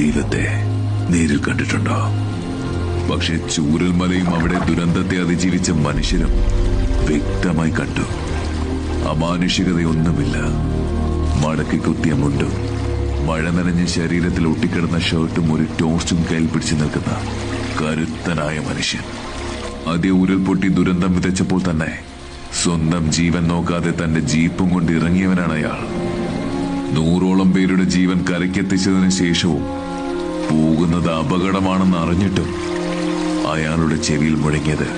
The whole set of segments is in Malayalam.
ദുരന്തത്തെ നേരിൽ കണ്ടിട്ടുണ്ടോ? പക്ഷെ ചൂരൽമലയും അവിടെ ദുരന്തത്തെ അതിജീവിച്ച മനുഷ്യരും വ്യക്തമായി കണ്ടു. അമാനുഷികതയൊന്നുമില്ല. മടക്കി കുത്തിയ മുണ്ടും മഴ നനഞ്ഞ ശരീരത്തിൽ ഒട്ടിക്കിടന്ന ഷർട്ടും ഒരു ടോർച്ചും കയ്യിൽ പിടിച്ചു നിൽക്കുന്ന കരുത്തനായ മനുഷ്യൻ. അതേ ഉരുൾപൊട്ടി ദുരന്തം വിതച്ചപ്പോൾ തന്നെ സ്വന്തം ജീവൻ നോക്കാതെ തന്റെ ജീപ്പും കൊണ്ട് ഇറങ്ങിയവനാണ് അയാൾ. നൂറോളം പേരുടെ ജീവൻ കരയ്ക്കെത്തിച്ചതിന് ശേഷവും പോകുന്നത് അപകടമാണെന്ന് അറിഞ്ഞിട്ടും അയാളുടെ ചെവിയിൽ മുഴങ്ങിയത്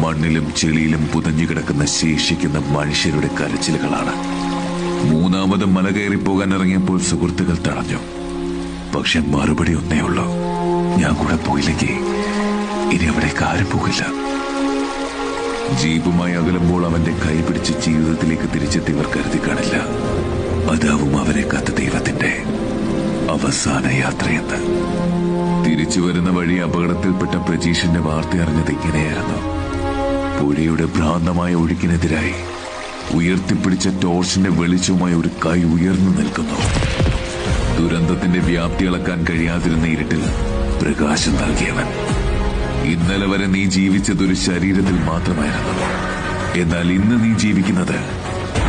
മണ്ണിലും ചെളിയിലും പുതഞ്ഞു കിടക്കുന്ന ശേഷിക്കുന്ന മനുഷ്യരുടെ കരച്ചിലുകളാണ്. മൂന്നാമത് മല കയറി പോകാൻ ഇറങ്ങിയപ്പോൾ സുഹൃത്തുക്കൾ തടഞ്ഞു. പക്ഷെ മറുപടി ഒന്നേ ഉള്ളൂ. ഞാൻ കൂടെ പോയില്ലെങ്കിൽ ഇനി അവിടെ ആരും പോകില്ല. ജീപ്പുമായി അകലുമ്പോൾ അവന്റെ കൈ പിടിച്ച് ജീവിതത്തിലേക്ക് തിരിച്ചെത്തിയവർ കരുതി കാണില്ല. അതാവും അവരെ കാത്ത അവസാന യാത്രയെന്ന്. തിരിച്ചു വരുന്ന വഴി അപകടത്തിൽപ്പെട്ട പ്രജീഷിന്റെ വാർത്ത അറിഞ്ഞത് ഇങ്ങനെയായിരുന്നു. പുഴയുടെ ഭ്രാന്തമായ ഒഴുക്കിനെതിരായി ഉയർത്തിപ്പിടിച്ച ടോർച്ചിന്റെ വെളിച്ചവുമായി ഒരു കൈ ഉയർന്നു നിൽക്കുന്നു. ദുരന്തത്തിന്റെ വ്യാപ്തി അളക്കാൻ കഴിയാതിരുന്ന ഇരുട്ടിൽ പ്രകാശം നൽകിയവൻ. ഇന്നലെ വരെ നീ ജീവിച്ചത് ഒരു ശരീരത്തിൽ മാത്രമായിരുന്നു. എന്നാൽ ഇന്ന് നീ ജീവിക്കുന്നത്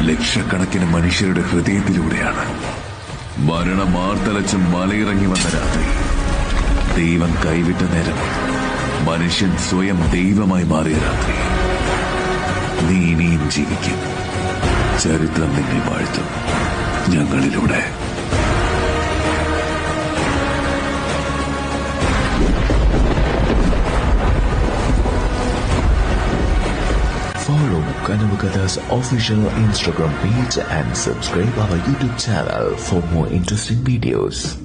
ലക്ഷക്കണക്കിന് മനുഷ്യരുടെ ഹൃദയത്തിലൂടെയാണ്. മരണം മാർത്തലച്ച് മലയിറങ്ങി വന്ന രാത്രി ദൈവം കൈവിട്ട നേരം മനുഷ്യൻ സ്വയം ദൈവമായി മാറിയ രാത്രി. നീ ഇനിയും ജീവിക്കും. ചരിത്രം നിങ്ങൾ വാഴ്ത്തും. ഞങ്ങളിലൂടെ Follow Kanavakathas official Instagram page and subscribe our YouTube channel for more interesting videos.